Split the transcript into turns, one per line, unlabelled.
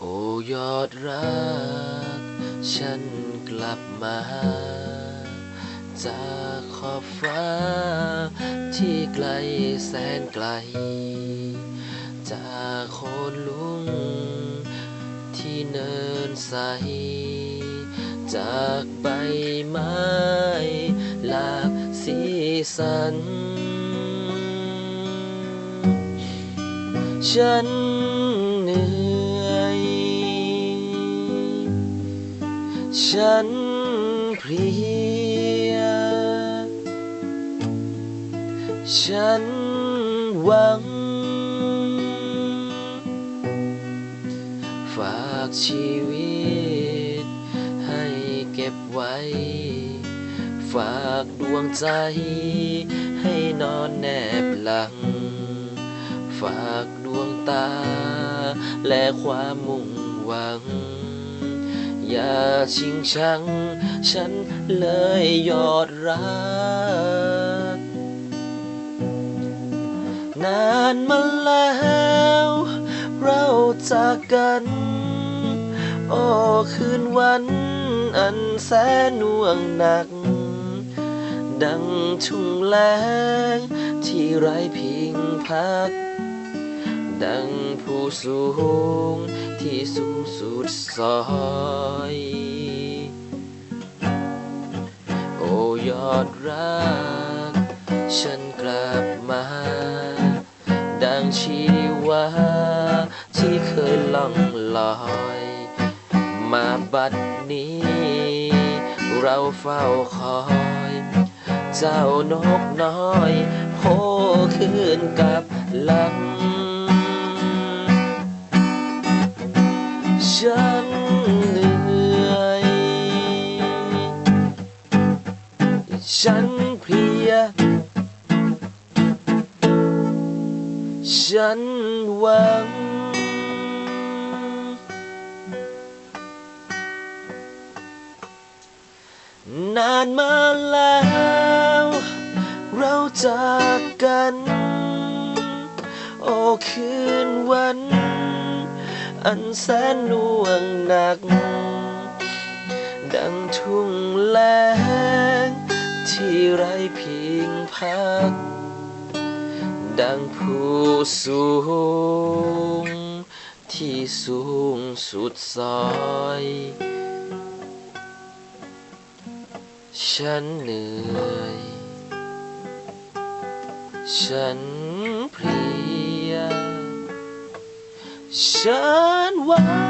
โอ้ยอดรัก ฉันกลับมา จากขอบฟ้า ที่ไกลแสนไกล จากโคนลุง ที่เนินใส จากใบไม้หลากสีสัน ฉันเหนื่อย ฉันเพลีย ฉันหวัง ฝากชีวิต ให้เก็บไว้ ฝากดวงใจ ให้นอนแนบหลัง ฝากดวงตา และความมุ่งหวัง อย่าชิงชัง ฉันเลยยอดรัก นานมาแล้ว เราจากกัน โอ้คืนวันอันแสนน่วงหนัก ดังทุ่งแล้งที่ไร้พิงพัก ดังผู้สูงที่สูงสุดซอยโอ้ยอดรัก ฉันกลับมา ดังชีวาที่เคยล่องลอย มาบัดนี้ เราเฝ้าคอยเจ้านกน้อยโผล่ขึ้นกับหลัง ฉันเพลีย ฉันหวัง นานมาแล้ว เราจากกัน โอ้คืนวัน อันแสนน่วงหนัก ดังทุ่งแล ที่ไร้เพียงพัก ดังผู้สูง ที่สูงสุดซอย ฉันเหนื่อย ฉันเพลีย ฉันวัง